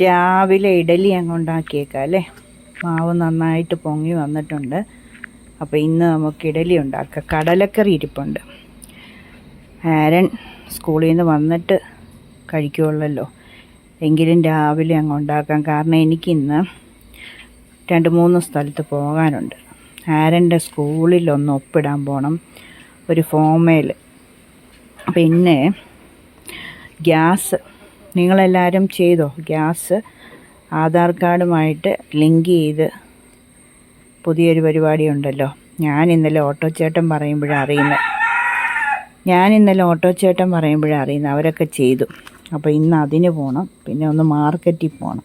രാവിലെ ഇഡലി അങ്ങ് ഉണ്ടാക്കിയേക്കാം അല്ലേ? മാവ് നന്നായിട്ട് പൊങ്ങി വന്നിട്ടുണ്ട്. അപ്പോൾ ഇന്ന് നമുക്ക് ഇഡലി ഉണ്ടാക്കാം. കടലക്കറി ഇരിപ്പുണ്ട്. ആരൻ സ്കൂളിൽ നിന്ന് വന്നിട്ട് കഴിക്കുള്ളല്ലോ എങ്കിലും രാവിലെ അങ്ങ് ഉണ്ടാക്കാം. കാരണം എനിക്കിന്ന് രണ്ട് മൂന്ന് സ്ഥലത്ത് പോകാനുണ്ട്. ആരന്റെ സ്കൂളിൽ ഒന്ന് ഒപ്പിടാൻ പോകണം ഒരു ഫോമേൽ പിന്നെ ഗ്യാസ് നിങ്ങളെല്ലാവരും ചെയ്തോ? ഗ്യാസ് ആധാർ കാർഡുമായിട്ട് ലിങ്ക് ചെയ്ത് പുതിയൊരു പരിപാടി ഉണ്ടല്ലോ ഞാൻ ഇന്നലെ ഓട്ടോ ചേട്ടൻ പറയുമ്പോഴാണ് അറിയുന്നത് ഞാൻ ഇന്നലെ ഓട്ടോ ചേട്ടൻ പറയുമ്പോഴാണ് അറിയുന്നത് അവരൊക്കെ ചെയ്തു. അപ്പോൾ ഇന്ന് അതിന് പോകണം പിന്നെ ഒന്ന് മാർക്കറ്റിൽ പോകണം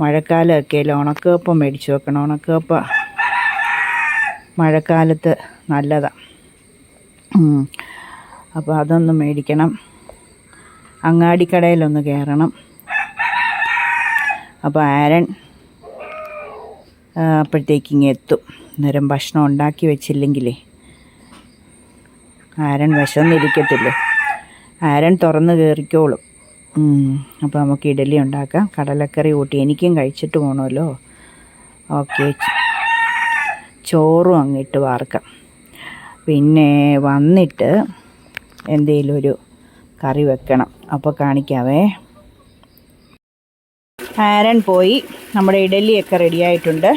മഴക്കാലമൊക്കെ അല്ലേ? ഉണക്കപ്പം മേടിച്ച് വെക്കണം. ഉണക്കപ്പ മഴക്കാലത്ത് നല്ലതാണ് അപ്പോൾ അതൊന്ന് മേടിക്കണം. അങ്ങാടിക്കടയിലൊന്ന് കയറണം അപ്പോൾ ആരൻ അപ്പോഴത്തേക്ക് ഇങ്ങ് എത്തും. അന്നേരം ഭക്ഷണം ഉണ്ടാക്കി വെച്ചില്ലെങ്കിലേ. ആരൻ വിശന്നിരിക്കത്തില്ലേ? ആരൻ തുറന്ന് കയറിക്കോളും അപ്പോൾ നമുക്ക് ഇഡലി ഉണ്ടാക്കാം. കടലക്കറി കൂട്ടി എനിക്കും കഴിച്ചിട്ട് പോകണമല്ലോ ഓക്കെ. ചോറും അങ്ങിട്ട് വാർക്കാം. പിന്നെ വന്നിട്ട് എന്തെങ്കിലും ഒരു കറി വെക്കണം. അപ്പോൾ കാണിക്കാവേ. ആരൻ പോയി. നമ്മുടെ ഇഡലിയൊക്കെ റെഡിയായിട്ടുണ്ട്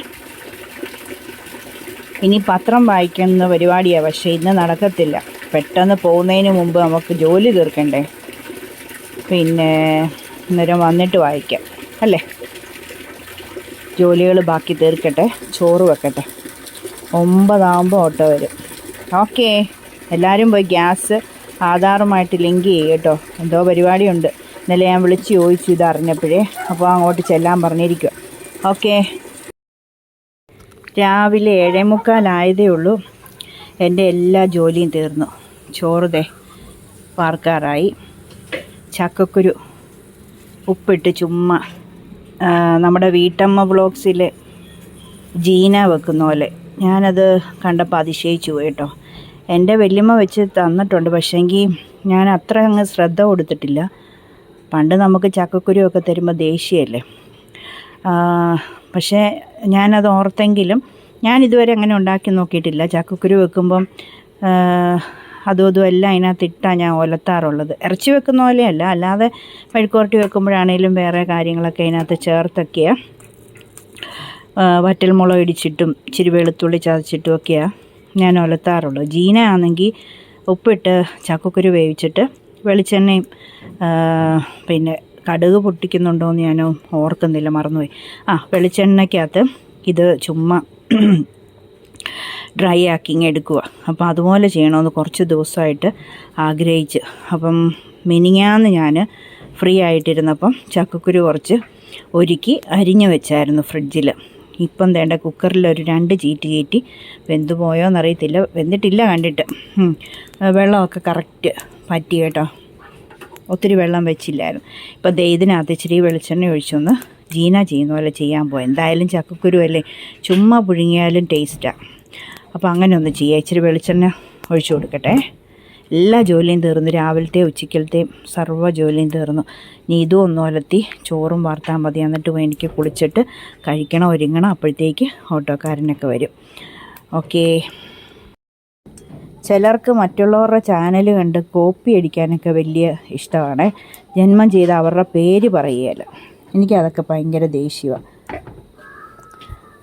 ഇനി പത്രം വായിക്കുന്ന പരിപാടിയാണ് പക്ഷേ ഇന്ന് നടക്കത്തില്ല. പെട്ടെന്ന് പോകുന്നതിന് മുമ്പ് നമുക്ക് ജോലി തീർക്കണ്ടേ? പിന്നെ അന്നേരം വന്നിട്ട് വായിക്കാം അല്ലേ? ജോലികൾ ബാക്കി തീർക്കട്ടെ ചോറ് വെക്കട്ടെ. ഒമ്പതാകുമ്പോൾ ഓട്ടോ വരും. ഓക്കേ. എല്ലാവരും പോയി ഗ്യാസ് ആധാറുമായിട്ട് ലിങ്ക് ചെയ്യും കേട്ടോ. എന്തോ പരിപാടിയുണ്ട്. ഇന്നലെ ഞാൻ വിളിച്ച് ചോദിച്ചു ഇത് അറിഞ്ഞപ്പോഴേ അപ്പോൾ അങ്ങോട്ട് ചെല്ലാൻ പറഞ്ഞിരിക്കും ഓക്കെ. രാവിലെ ഏഴേ മുക്കാലായതേ ഉള്ളൂ. എന്റെ എല്ലാ ജോലിയും തീർന്നു. ചോറുതെ. പാർക്കാറായി. ചക്കക്കുരു ഉപ്പിട്ട് ചുമ്മാ. നമ്മുടെ വീട്ടമ്മ ബ്ലോക്സിൽ ജീന വെക്കുന്ന പോലെ. ഞാനത് കണ്ടപ്പോൾ അതിശയിച്ചു കേട്ടോ. എന്റെ വല്യമ്മ വെച്ച് തന്നിട്ടുണ്ട് പക്ഷേങ്കിൽ ഞാൻ അത്ര അങ്ങ് ശ്രദ്ധ കൊടുത്തിട്ടില്ല. പണ്ട് നമുക്ക് ചക്കക്കുരുവൊക്കെ തരുമ്പോൾ ദേഷ്യമല്ലേ? പക്ഷേ ഞാനത് ഓർത്തെങ്കിലും ഞാൻ ഇതുവരെ അങ്ങനെ ഉണ്ടാക്കി നോക്കിയിട്ടില്ല. ചക്കക്കുരു വെക്കുമ്പം അതും അതും എല്ലാം അതിനകത്ത് ഇട്ടാണ് ഞാൻ ഒലത്താറുള്ളത്. ഇറച്ചി വെക്കുന്ന പോലെയല്ല അല്ലാതെ മെഴുക്കുവരട്ടി വെക്കുമ്പോഴാണേലും വേറെ കാര്യങ്ങളൊക്കെ അതിനകത്ത് ചേർത്തൊക്കെയാണ് വറ്റൽമുളക് ഇടിച്ചിട്ടും ഇച്ചിരി വെളുത്തുള്ളി ചതച്ചിട്ടും ഒക്കെയാണ് ഞാൻ ഒലത്താറുള്ളൂ ജീന ആണെങ്കിൽ ഉപ്പിട്ട് ചക്കക്കുരു വേവിച്ചിട്ട് വെളിച്ചെണ്ണയും പിന്നെ കടുക് പൊട്ടിക്കുന്നുണ്ടോ എന്ന് ഞാൻ ഓർക്കുന്നില്ല മറന്നുപോയി. ആ വെളിച്ചെണ്ണയ്ക്കകത്ത് ഇത് ചുമ്മാ ഡ്രൈ ആക്കിങ് എടുക്കുക. അപ്പം അതുപോലെ ചെയ്യണമെന്ന് കുറച്ച് ദിവസമായിട്ട് ആഗ്രഹിച്ച്. അപ്പം മിനിങ്ങാന്ന് ഞാൻ ഫ്രീ ആയിട്ടിരുന്നപ്പം ചക്കക്കുരു കുറച്ച് ഒരുക്കി അരിഞ്ഞു വെച്ചായിരുന്നു ഫ്രിഡ്ജിൽ ഇപ്പം വേണ്ട കുക്കറിൽ ഒരു രണ്ട് ചീറ്റ് ചീറ്റി വെന്ത് പോയോ എന്നറിയത്തില്ല വെന്തിട്ടില്ല കണ്ടിട്ട്. വെള്ളമൊക്കെ കറക്റ്റ് പറ്റി കേട്ടോ. ഒത്തിരി വെള്ളം വെച്ചില്ലായിരുന്നു. ഇപ്പം ദേ ഇച്ചിരി വെളിച്ചെണ്ണ ഒഴിച്ചൊന്ന് ജീന ചെയ്യുന്ന പോലെ ചെയ്യാൻ പോയി എന്തായാലും ചക്കക്കുരു അല്ലേ? ചുമ്മാ പുഴുങ്ങിയാലും ടേസ്റ്റാണ് അപ്പോൾ അങ്ങനെ ഒന്ന് ചെയ്യാം. ഇച്ചിരി വെളിച്ചെണ്ണ ഒഴിച്ചു കൊടുക്കട്ടെ. എല്ലാ ജോലിയും തീർന്നു. രാവിലത്തെ ഉച്ചക്കലത്തെയും സർവ ജോലിയും തീർന്നു. ഇനി ഇതും ഒന്നും അലത്തി ചോറും വാർത്താൽ മതി. എന്നിട്ട് എനിക്ക് കുളിച്ചിട്ട് കഴിക്കണം ഒരുങ്ങണം. അപ്പോഴത്തേക്ക് ഓട്ടോക്കാരനൊക്കെ വരും. ഓക്കേ. ചിലർക്ക് മറ്റുള്ളവരുടെ ചാനൽ കണ്ട് കോപ്പി അടിക്കാനൊക്കെ വലിയ ഇഷ്ടമാണ്. ജന്മം ചെയ്ത് അവരുടെ പേര് പറയുകയല്ല. എനിക്കതൊക്കെ ഭയങ്കര ദേഷ്യമാണ്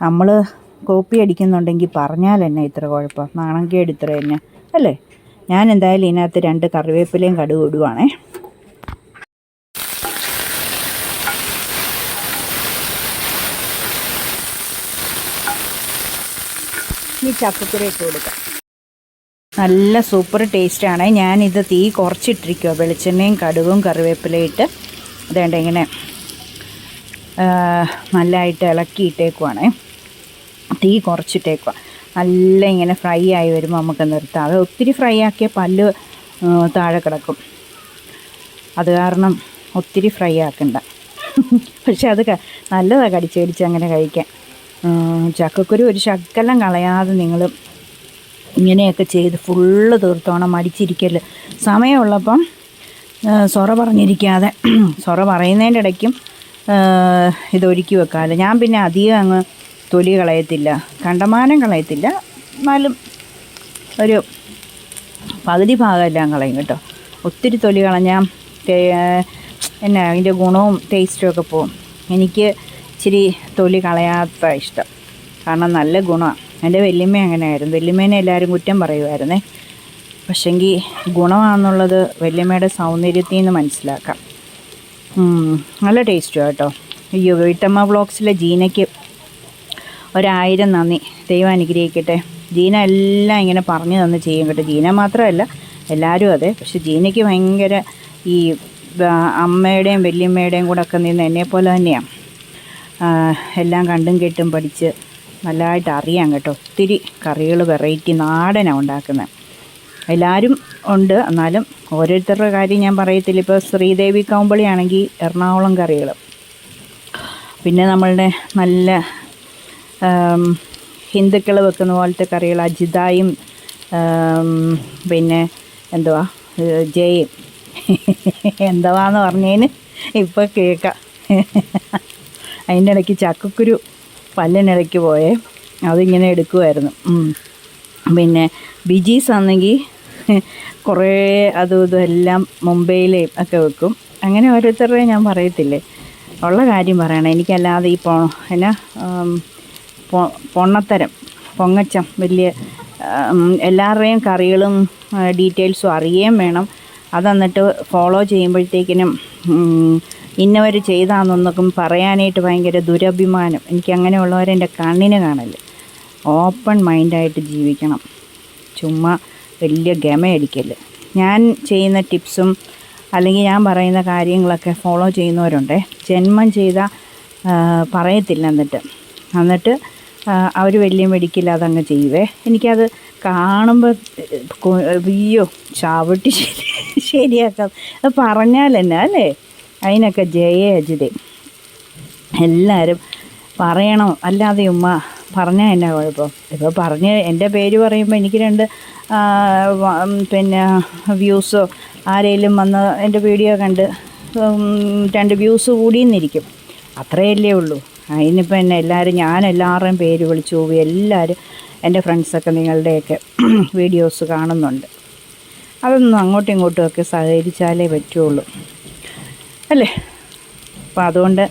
നമ്മൾ കോപ്പി അടിക്കുന്നുണ്ടെങ്കിൽ പറഞ്ഞാൽ എന്നെ ഇത്ര കുഴപ്പം. നാണംകേട് ഇത്ര തന്നെ. അല്ലേ? ഞാൻ എന്തായാലും ഇതിനകത്ത് രണ്ട് കറിവേപ്പിലയും കടുക് ഇടുവാണേ. ഈ ചക്കക്കുര ഇട്ട് കൊടുക്കാം. നല്ല സൂപ്പർ ടേസ്റ്റാണ്. ഞാനിത് തീ കുറച്ചിട്ടിരിക്കുക വെളിച്ചെണ്ണയും കടുകും കറിവേപ്പിലയും ഇട്ട് അതേണ്ട ഇങ്ങനെ നല്ലതായിട്ട് ഇളക്കിയിട്ടേക്കുവാണേ. തീ കുറച്ചിട്ടേക്കുക നല്ല ഇങ്ങനെ ഫ്രൈ ആയി വരുമ്പോൾ നമുക്ക് നിർത്താം. അത് ഒത്തിരി ഫ്രൈ ആക്കിയ പല്ല് താഴെ കിടക്കും. അത് കാരണം ഒത്തിരി ഫ്രൈ ആക്കണ്ട. പക്ഷെ അത് നല്ലതാണ് കടിച്ച് കടിച്ച് അങ്ങനെ കഴിക്കാൻ. ചക്കക്കുരു ഒരു ശക്കലം കളയാതെ നിങ്ങൾ ഇങ്ങനെയൊക്കെ ചെയ്ത് ഫുള്ള് തീർത്തോണം മടിച്ചിരിക്കൽ. സമയമുള്ളപ്പം സൊറ പറഞ്ഞിരിക്കാതെ സൊറ പറയുന്നതിന്റെ ഇടയ്ക്കും ഇതൊരുക്കി വെക്കാമല്ലോ ഞാൻ പിന്നെ അധികം അങ്ങ് തൊലി കളയത്തില്ല കണ്ടമാനം കളയത്തില്ല. എന്നാലും ഒരു പകുതി ഭാഗമെല്ലാം കളയും കേട്ടോ. ഒത്തിരി തൊലി കളഞ്ഞാൽ എന്നാ അതിന്റെ ഗുണവും ടേസ്റ്റും ഒക്കെ പോവും. എനിക്ക് ഇച്ചിരി തൊലി കളയാത്ത ഇഷ്ടം. കാരണം നല്ല ഗുണമാണ് എന്റെ വല്യമ്മ അങ്ങനെയായിരുന്നു. വല്യമ്മേനെ എല്ലാവരും കുറ്റം പറയുമായിരുന്നേ പക്ഷെങ്കിൽ ഗുണമാണെന്നുള്ളത് വല്യമ്മയുടെ സൗന്ദര്യത്തിൽ നിന്ന് മനസ്സിലാക്കാം. നല്ല ടേസ്റ്റുമാണ് കേട്ടോ. അയ്യോ വീട്ടമ്മ ബ്ലോക്സിലെ ജീനയ്ക്ക് ഒരായിരം നന്ദി. ദൈവം അനുഗ്രഹിക്കട്ടെ. ജീന എല്ലാം ഇങ്ങനെ പറഞ്ഞു തന്ന് ചെയ്യും കേട്ടോ. ജീന മാത്രമല്ല എല്ലാവരും അതെ. പക്ഷെ ജീനയ്ക്ക് ഭയങ്കര ഈ അമ്മയുടെയും വല്യമ്മയുടെയും കൂടെ ഒക്കെ നിന്ന് എന്നെപ്പോലെ തന്നെയാണ് എല്ലാം കണ്ടും കേട്ടും പഠിച്ച് നല്ലതായിട്ട് അറിയാം കേട്ടോ. ഒത്തിരി കറികൾ വെറൈറ്റി നാടനാണ് ഉണ്ടാക്കുന്നത് എല്ലാവരും ഉണ്ട്. എന്നാലും ഓരോരുത്തരുടെ കാര്യം ഞാൻ പറയത്തില്ല. ഇപ്പോൾ ശ്രീദേവി കൗമ്പളിയാണെങ്കിൽ എറണാകുളം കറികൾ. പിന്നെ നമ്മളുടെ നല്ല ഹിന്ദുക്കൾ വെക്കുന്ന പോലത്തെ കറികൾ അജിതായും പിന്നെ എന്തുവാ ജയും എന്തുവാന്ന് പറഞ്ഞതിന് ഇപ്പോൾ കേൾക്കാം അതിന്റെ ഇടയ്ക്ക് ചക്കക്കുരു പല്ലിനിടയ്ക്ക് പോയേ അതിങ്ങനെ എടുക്കുമായിരുന്നു പിന്നെ ബിജീസ് ആണെങ്കിൽ കുറേ അതും ഇതും എല്ലാം മുംബൈയിലെയും ഒക്കെ വെക്കും. അങ്ങനെ ഓരോരുത്തരുടെയും ഞാൻ പറയത്തില്ലേ. ഉള്ള കാര്യം പറയണം. എനിക്കല്ലാതെ ഈ പോ എന്നാ പൊണ്ണത്തരം പൊങ്ങച്ചം വലിയ എല്ലാവരുടെയും കറികളും ഡീറ്റെയിൽസും അറിയുകയും വേണം. അതന്നിട്ട് ഫോളോ ചെയ്യുമ്പോഴത്തേക്കിനും ഇന്നവർ ചെയ്താന്നൊന്നൊക്കെ പറയാനായിട്ട് ഭയങ്കര ദുരഭിമാനം. എനിക്ക് അങ്ങനെയുള്ളവരെ എന്റെ കണ്ണിന് കാണൽ. ഓപ്പൺ മൈൻഡായിട്ട് ജീവിക്കണം. ചുമ്മാ വലിയ ഗമയടിക്കൽ. ഞാൻ ചെയ്യുന്ന ടിപ്സും അല്ലെങ്കിൽ ഞാൻ പറയുന്ന കാര്യങ്ങളൊക്കെ ഫോളോ ചെയ്യുന്നവരുണ്ട്. ജന്മം ചെയ്ത പറയത്തില്ല എന്നിട്ട്. എന്നിട്ട് അവർ വലിയ മെഡിക്കൽ അതങ്ങ് ചെയ്യുവേ എനിക്കത് കാണുമ്പോൾ അയ്യോ ചവിട്ടി ശരി ശരിയാക്കാം. അത് പറഞ്ഞാൽ തന്നെ അല്ലേ? അതിനൊക്കെ ജയ അജിതേ. എല്ലാവരും പറയണം. അല്ലാതെ ഉമ്മ പറഞ്ഞാൽ എന്നാ കുഴപ്പം? ഇപ്പോൾ പറഞ്ഞ് എന്റെ പേര് പറയുമ്പോൾ എനിക്ക് രണ്ട് പിന്നെ വ്യൂസോ ആരെങ്കിലും വന്ന് എന്റെ വീഡിയോ കണ്ട് രണ്ട് വ്യൂസ് കൂടിയെന്നിരിക്കും. അത്രയല്ലേ ഉള്ളൂ. അതിനിപ്പോൾ എന്നെ എല്ലാവരും ഞാൻ എല്ലാവരുടെയും പേര് വിളിച്ചു പോയി എല്ലാവരും എന്റെ ഫ്രണ്ട്സൊക്കെ നിങ്ങളുടെയൊക്കെ വീഡിയോസ് കാണുന്നുണ്ട്. അതൊന്നും അങ്ങോട്ടും ഇങ്ങോട്ടും ഒക്കെ സഹകരിച്ചാലേ പറ്റുള്ളൂ. അല്ലേ? അപ്പോൾ അതുകൊണ്ട്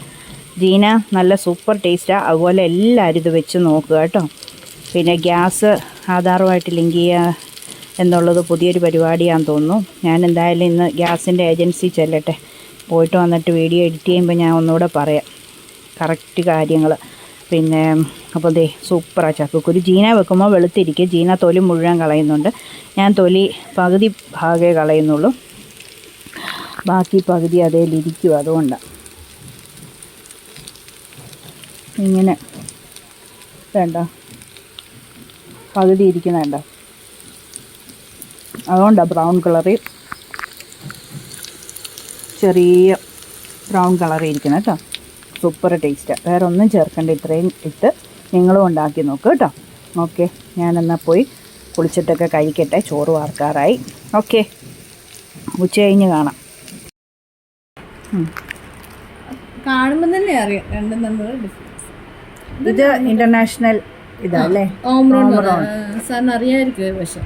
ജീന നല്ല സൂപ്പർ ടേസ്റ്റാണ് അതുപോലെ എല്ലാവരും ഇത് വെച്ച് നോക്കുക കേട്ടോ. പിന്നെ ഗ്യാസ് ആധാറുമായിട്ട് ലിങ്ക് ചെയ്യുക എന്നുള്ളത് പുതിയൊരു പരിപാടിയാണെന്ന് തോന്നുന്നു. ഞാൻ എന്തായാലും ഇന്ന് ഗ്യാസിന്റെ ഏജൻസി ചെല്ലട്ടെ. പോയിട്ട് വന്നിട്ട് വീഡിയോ എഡിറ്റ് ചെയ്യുമ്പോൾ ഞാൻ ഒന്നുകൂടെ പറയാം. കറക്റ്റ് കാര്യങ്ങൾ പിന്നെ അപ്പോൾ ദേ സൂപ്പറാണ് ചക്കക്കുരു. ജീന വെക്കുമ്പോൾ വെളുത്തിരിക്കും. ജീന തൊലി മുഴുവൻ കളയുന്നുണ്ട്. ഞാൻ തൊലി പകുതി ഭാഗമേ കളയുന്നുള്ളൂ. ബാക്കി പകുതി അതേലിരിക്കും അതുകൊണ്ടാണ് ഇങ്ങനെ. വേണ്ട. പകുതി ഇരിക്കുന്ന വേണ്ട അതുകൊണ്ടാണ് ബ്രൗൺ കളറിൽ ചെറിയ ബ്രൗൺ കളറിൽ ഇരിക്കുന്നത് കേട്ടോ. സൂപ്പർ ടേസ്റ്റാണ് വേറെ ഒന്നും ചേർക്കേണ്ട ഇത്രയും ഇട്ട് നിങ്ങളും ഉണ്ടാക്കി നോക്ക് കേട്ടോ. ഓക്കെ ഞാനെന്നാൽ പോയി കുളിച്ചിട്ടൊക്കെ കഴിക്കട്ടെ ചോറ് വാർക്കാറായി. ഓക്കെ ഉച്ച കഴിഞ്ഞ് കാണാം. കാണുമ്പോൾ തന്നെ അറിയാം രണ്ടും ഇത് ഇന്റർനാഷണൽ ഇതല്ലേ ഓംറോൺ സാറിന് അറിയാമായിരിക്കും പക്ഷെ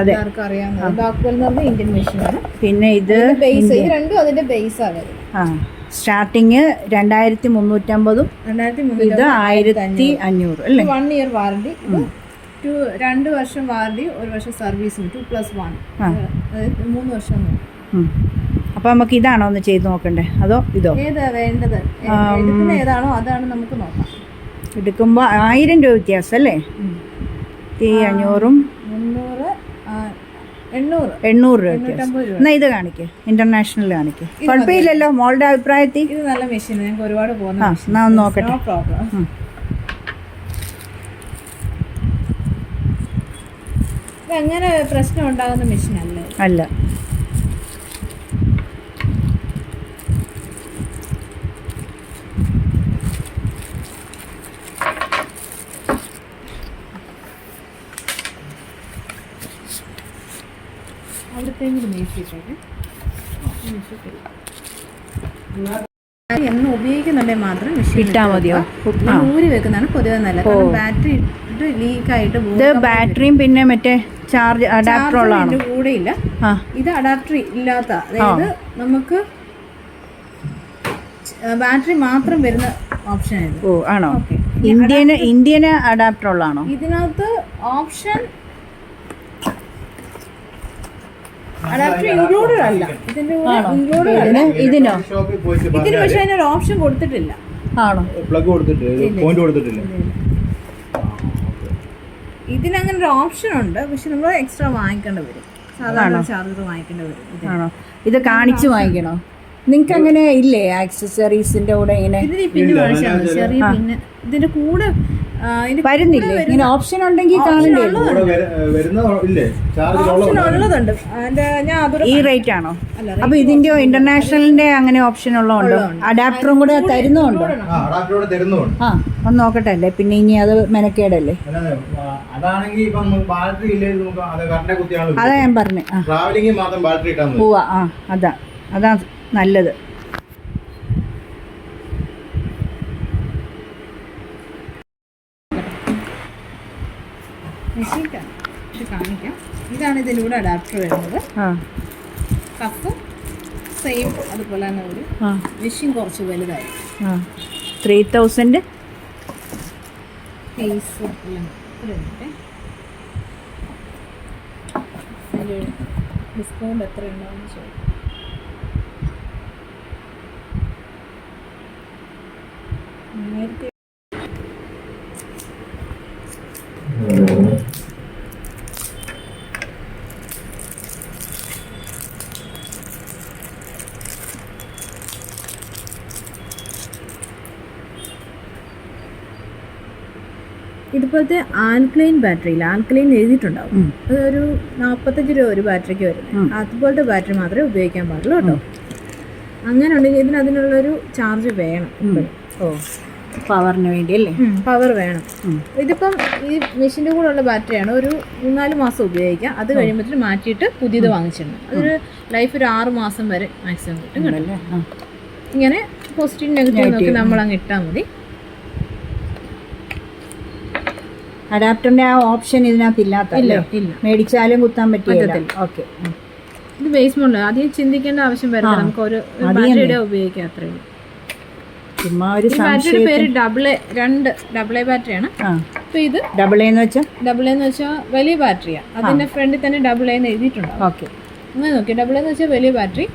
അതെ. ആർക്കും അറിയാവുന്നത്. ഡോക്ടർ എന്ന് പറഞ്ഞാൽ ഇന്ത്യൻ മെഷീനാണ് പിന്നെ ഇത് ബേസ് ഇത് രണ്ടും അതിന്റെ ബേസ് ആണ് ആ. സ്റ്റാർട്ടിങ് രണ്ടായിരത്തി മുന്നൂറ്റമ്പതും രണ്ടായിരത്തി ഇത് ആയിരത്തി അഞ്ഞൂറ് അല്ലേ? വൺ ഇയർ വാറണ്ടി ടു രണ്ട് വർഷം വാറണ്ടി ഒരു വർഷം സർവീസും ടു പ്ലസ് വൺ. അതായത് മൂന്ന് വർഷം. അപ്പോൾ നമുക്ക് ഇതാണോ ഒന്ന് ചെയ്ത് നോക്കണ്ടേ? അതോ ഇതോ? ഏതാ വേണ്ടത്? ഏതാണോ അതാണ് നമുക്ക് നോക്കാം. എടുക്കുമ്പോൾ ആയിരം രൂപ വ്യത്യാസം അല്ലേ? ഈ അഞ്ഞൂറും എണ്ണൂറ്. രൂപ എന്നാ ഇത് കാണിക്കേ. ഇന്റർനാഷണൽ കാണിക്കേ. കുഴപ്പമില്ലല്ലോ മോളുടെ അഭിപ്രായത്തിൽ? ഇത് നല്ല മെഷീൻ ഞങ്ങൾക്ക് ഒരുപാട് പോകുന്ന എന്നാ ഒന്ന് നോക്കട്ടെ. അങ്ങനെ പ്രശ്നം ഉണ്ടാകുന്ന മെഷീൻ അല്ല? അല്ല. മേടിച്ചിട്ടേ അങ്ങനെ ഉപയോഗിക്കുന്നുണ്ടെങ്കിൽ മാത്രം മെഷീൻ ഇട്ടാ മതിയോ? ഊരി വെക്കുന്നതാണ് പൊതുവെ നല്ലത്. കാരണം ബാറ്ററി ഇട്ട് ലീക്ക് ആയിട്ട് ഇത് ബാറ്ററിയും പിന്നെ മറ്റേ ചാർജ് അഡാപ്റ്റർ ഉള്ളതാണോ കൂടെ ഇല്ല ഇത് അഡാപ്റ്റർ ഇല്ലാത്ത അതായത് നമുക്ക് ബാറ്ററി മാത്രം വരുന്ന ഓപ്ഷൻ ആണോ? ഇന്ത്യന് ഇന്ത്യന് അഡാപ്റ്റർ ഉള്ളതാണോ ഇതിനകത്ത് ഓപ്ഷൻ അഡാപ്റ്റർ ഇൻക്ലൂഡഡ് അല്ല. ഇതിന്റെ കൂടെ ഇൻക്ലൂഡഡ് അല്ല. ഇതിന് ഇതിനോ? പക്ഷേ അതിനൊരു ഓപ്ഷൻ കൊടുത്തിട്ടില്ല. ആണോ? പ്ലഗ് കൊടുത്തിട്ടില്ല. പോയിന്റ് കൊടുത്തിട്ടില്ല. ഇതിനങ്ങനെ ഒരു ഓപ്ഷൻ ഉണ്ട്. പക്ഷെ നമ്മൾ എക്സ്ട്രാ വാങ്ങിക്കേണ്ടി വരും. സാധാരണ ചാർജർ വാങ്ങിക്കേണ്ടി വരും. ആണോ? ഇത് കാണിച്ചു വാങ്ങിക്കണോ? നിങ്ങൾക്ക് അങ്ങനെ ഇല്ലേ ആക്സസറീസിന്റെ കൂടെ ഇങ്ങനെ? ഇതിന് പിന്നെ വാങ്ങിച്ചാൽ മതി ചെറിയ പിന്നെ. ഇതിന്റെ കൂടെ ആ, ഇതിന്റെ വരുന്നില്ലേ? ഇങ്ങനെ ഓപ്ഷൻ ഉണ്ടെങ്കിൽ കാണണ്ടേ ഓപ്ഷൻ ഉള്ളതുണ്ട്. അതിന്റെ ഞാൻ അതൊരു ഈ റേറ്റ് ആണോ? അപ്പൊ ഇതിന്റെ ഇന്റർനാഷണലിന്റെ അങ്ങനെ ഓപ്ഷൻ ഉള്ളതുണ്ടോ? അഡാപ്റ്ററും കൂടെ തരുന്നുണ്ടോ ആ അഡാപ്റ്ററോടെ തരുന്നുണ്ട് ആ ഒന്ന് നോക്കട്ടെ അല്ലേ പിന്നെ ഇനി അത് മെനക്കേടല്ലേ? അല്ലാതെ ആ, അതാണെങ്കിൽ ഇപ്പം നമുക്ക് ബാറ്ററി ഇല്ലെങ്കിൽ നമുക്ക് അത് കറണ്ടെ കുത്തിയാണ് അതാ ഞാൻ പറഞ്ഞു. ആ. മാത്രം ബാറ്ററി ഇട്ടാൽ മതി. പോവാ ആ അതാ. അതാ നല്ലത്. കാണിക്കാം. ഇതാണ് ഇതിലൂടെ അഡാപ്റ്റർ വരുന്നത്. കപ്പ് കപ്പും സെയിം അതുപോലെ തന്നെ ഒരു ആ. മെഷീൻ കുറച്ച് വലുതായി ആ. ത്രീ തൗസൻഡ് കേസ് ഡിസ്കൗണ്ട് എത്ര ഉണ്ടാവും ചോദിക്കും. മൂവായിരത്തി ഇതുപോലത്തെ ആൽക്ലൈൻ ബാറ്ററിയിൽ ആൽക്ലൈൻ എഴുതിയിട്ടുണ്ടാവും. അതൊരു നാൽപ്പത്തഞ്ച് രൂപ ഒരു ബാറ്ററിക്ക് വരും അതുപോലത്തെ ബാറ്ററി മാത്രമേ ഉപയോഗിക്കാൻ പാടുള്ളൂ കേട്ടോ. അങ്ങനെ ഉണ്ടെങ്കിൽ ഇതിന് അതിനുള്ളൊരു ചാർജ് വേണം ഓ. പവറിന് വേണ്ടി അല്ലേ പവർ വേണം. ഇതിപ്പം ഈ മെഷീന്റെ കൂടെ ഉള്ള ബാറ്ററിയാണ് ഒരു മൂന്നാൽ മാസം ഉപയോഗിക്കാം. അത് കഴിയുമ്പോഴത്തേന് മാറ്റിയിട്ട് പുതിയത് വാങ്ങിച്ചിട്ടുണ്ട് അതൊരു ലൈഫ് ഒരു ആറ് മാസം വരെ മാക്സിമം കിട്ടും. ഇങ്ങനെ പോസിറ്റീവ് നെഗറ്റീവ് നോക്കി നമ്മൾ അങ്ങ് ഇട്ടാൽ മതി. അഡാപ്റ്ററിന്റെ ആ ഓപ്ഷൻ ഇതിനകത്ത് ഇല്ലാത്ത ഇല്ല ഇല്ല. മേടിച്ചാലും കുത്താൻ പറ്റില്ല ഓക്കെ ഇത് ബേസ് മോഡൽ ആദ്യം ചിന്തിക്കേണ്ട ആവശ്യം വരുന്നത് നമുക്ക് ഒരു ബാറ്ററിയുടെ ഉപയോഗിക്കാം അത്രേ ഉള്ളൂ. ചുമ്മാ ഒരു ബാറ്ററിയുടെ പേര് ഡബിൾ എ രണ്ട് ഡബിൾ എ ബാറ്ററിയാണ് അപ്പോൾ ഇത് ഡബിൾ എന്ന് വെച്ചാൽ ഡബിൾ എന്ന് വെച്ചാൽ വലിയ ബാറ്ററിയാണ് അതിന്റെ ഫ്രണ്ടിൽ തന്നെ ഡബിൾ എന്ന് എഴുതിയിട്ടുണ്ട് ഓക്കെ. അങ്ങനെ നോക്കി ഡബിൾ എന്ന് വെച്ചാൽ വലിയ ബാറ്ററി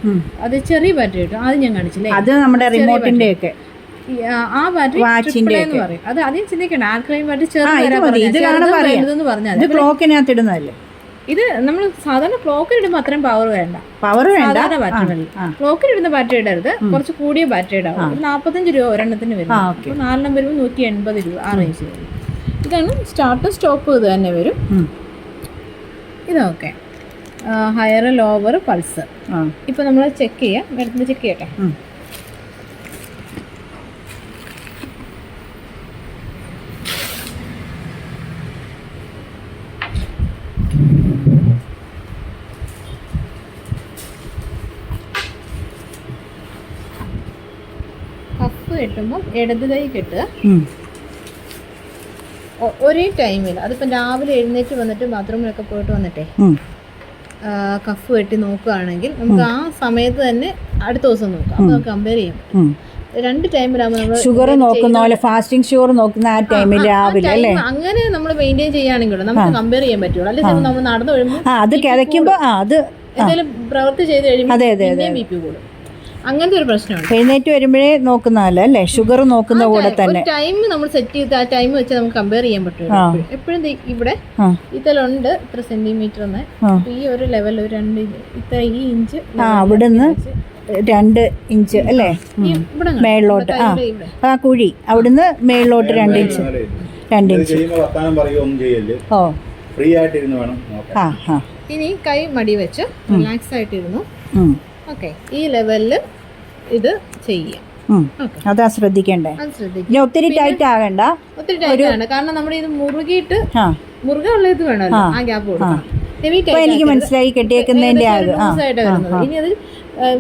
അത് ചെറിയ ബാറ്ററി കിട്ടും ആദ്യം ഞാൻ കാണിച്ചില്ലേ അത് നമ്മുടെ റിമോട്ടിന്റെ ഒക്കെ. ആ, ബാറ്ററി എന്ന് പറയും. അത് ആദ്യം ചിന്തിക്കണം. ആർക്കും ബാറ്ററി. വലുതെന്ന് പറഞ്ഞാൽ ക്ലോക്കിനകത്ത് ഇടുന്നതല്ലേ? ഇത് നമ്മൾ സാധാരണ ക്ലോക്കിൽ ഇടുമ്പോൾ അത്രയും പവർ വേണ്ട. പവർ വേണ്ട? സാധാരണ ബാറ്ററി മതി. ക്ലോക്കിൽ ഇടുന്ന ബാറ്ററി ഇടരുത്. കുറച്ച് കൂടിയ ബാറ്ററി ഇടാവും. നാൽപ്പത്തഞ്ച് രൂപ ഒരെണ്ണത്തിന് വരും. അപ്പോൾ നാലെണ്ണം വരുമ്പോൾ നൂറ്റി എൺപത് രൂപ ആ റേഞ്ച് വരും. ഇതാണ് സ്റ്റാർട്ടും സ്റ്റോപ്പ് ഇത് തന്നെ വരും. ഇതൊക്കെ ഹയർ ലോവർ പൾസ് ഇപ്പൊ നമ്മൾ ചെക്ക് ചെയ്യാം. എടുത്ത് ചെക്ക് ചെയ്യട്ടെ ഉം. കഫ് കെട്ടുമ്പോൾ ഇടത് കൈ കെട്ടുക. ഒരേ ടൈമിൽ അതിപ്പം രാവിലെ എഴുന്നേറ്റ് വന്നിട്ട് ബാത്റൂമിലൊക്കെ പോയിട്ട് വന്നിട്ടേ കഫ് വെട്ടി നോക്കുകയാണെങ്കിൽ നമുക്ക് ആ സമയത്ത് തന്നെ അടുത്ത ദിവസം നോക്കാം. അപ്പോൾ കമ്പയർ ചെയ്യാം ഉം. രണ്ട് ടൈമിലാകുമ്പോൾ നമ്മൾ ഷുഗർ നോക്കുന്ന പോലെ ഫാസ്റ്റിംഗ് ഷുഗർ നോക്കുന്ന ആ ടൈമിൽ രാവിലെ അല്ലേ? അങ്ങനെ നമ്മൾ മെയിന്റെയിൻ ചെയ്യുകയാണെങ്കിൽ നമുക്ക് കമ്പയർ ചെയ്യാൻ പറ്റുള്ളൂ. അല്ലെങ്കിൽ നമ്മൾ നടന്നു കഴിയുമ്പോൾ അത് കിടക്കുമ്പോൾ ആ അത് എന്തെങ്കിലും പ്രവൃത്തി ചെയ്ത് കഴിയുമ്പോൾ ബി പി കൂടും. അങ്ങനത്തെ ഒരു പ്രശ്നമുണ്ട്. എഴുന്നേറ്റ് വരുമ്പോഴേ നോക്കുന്നതല്ല അല്ലേ? ഷുഗർ നോക്കുന്ന കൂടെ തന്നെ ഒരു ടൈം നമ്മൾ സെറ്റ് ചെയ്ത് ആ ടൈം വെച്ച് നമുക്ക് കമ്പയർ ചെയ്യാൻ പറ്റും എപ്പോഴും ഇവിടെ ഇതിലുണ്ട് ഇത്ര സെന്റിമീറ്റർ എന്ന്. ഈ ഒരു ലെവൽ ഒരു രണ്ട് ഇഞ്ച് ഇത്ര ഈ ഇഞ്ച് ആ അവിടുന്ന് രണ്ട് ഇഞ്ച് അല്ലേ? മേളിലോട്ട്. ആ. ആ കുഴി. അവിടുന്ന് മേളിലോട്ട് രണ്ട് ഇഞ്ച്. രണ്ട് ഇഞ്ച്. ഓ. ഫ്രീ ആയിട്ടിരുന്ന് വേണം ആ ആ. ഇനി കൈ മടി വെച്ച് റിലാക്സ് ആയിട്ടിരുന്നു. ഓക്കെ ഈ ലെവലിൽ ഇത് ചെയ്യാം. അതാ ശ്രദ്ധിക്കണ്ടേ ഇനി ഒത്തിരി ടൈറ്റ് ആകണ്ട. ഒത്തിരി ടൈറ്റ് ആണ്. കാരണം നമ്മുടെ ഇത് മുറുകിയിട്ട് മുറുകെ ഉള്ള ഇത് വേണമല്ലോ. ആ. ഗ്യാപ്പ് കൊടുക്കണം എനിക്ക് മനസ്സിലായി കെട്ടിയേക്കുന്നതിന്റെ ഇനി അത്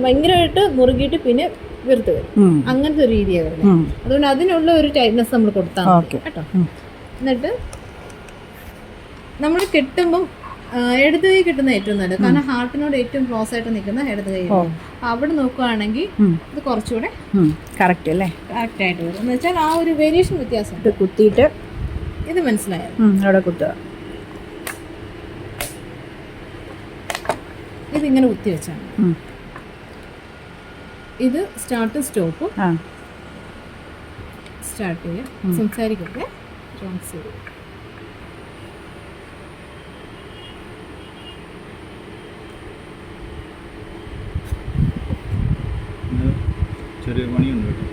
ഭയങ്കരമായിട്ട് മുറുകിയിട്ട് പിന്നെ വീർത്ത് വരും. അങ്ങനത്തെ ഒരു രീതിയാണ് വരുന്നത്. അതുകൊണ്ട് അതിനുള്ള ഒരു ടൈറ്റ്നെസ് നമ്മൾ കൊടുത്താൽ കേട്ടോ? എന്നിട്ട് നമ്മൾ കെട്ടുമ്പം ഇടത് കൈ കിട്ടുന്ന ഏറ്റവും നല്ലത്. കാരണം ഹാർട്ടിനോട് ഏറ്റവും ക്ലോസ് ആയിട്ട് നിൽക്കുന്ന ഇടത് കൈ. അവിടെ നോക്കുകയാണെങ്കിൽ ഇത് കുറച്ചുകൂടെ കറക്റ്റ് അല്ലേ? കറക്റ്റ് ആയിട്ട് വരും. എന്ന് വെച്ചാൽ ആ ഒരു വേരിയേഷൻ വ്യത്യാസം ഇത് കുത്തിയിട്ട് ഇത് മനസ്സിലായോ? കുത്തുക അവിടെ കുത്തുക. ഇതിങ്ങനെ കുത്തി വെച്ചാണ്. ഇത് സ്റ്റാർട്ട് സ്റ്റോപ്പ് സ്റ്റാർട്ട് ചെയ്യുക സംസാരിക്കട്ടെ. ജോൺസ് ചെയ്യുക ഇത് ചെറിയ പണിയുണ്ട് കേട്ടോ.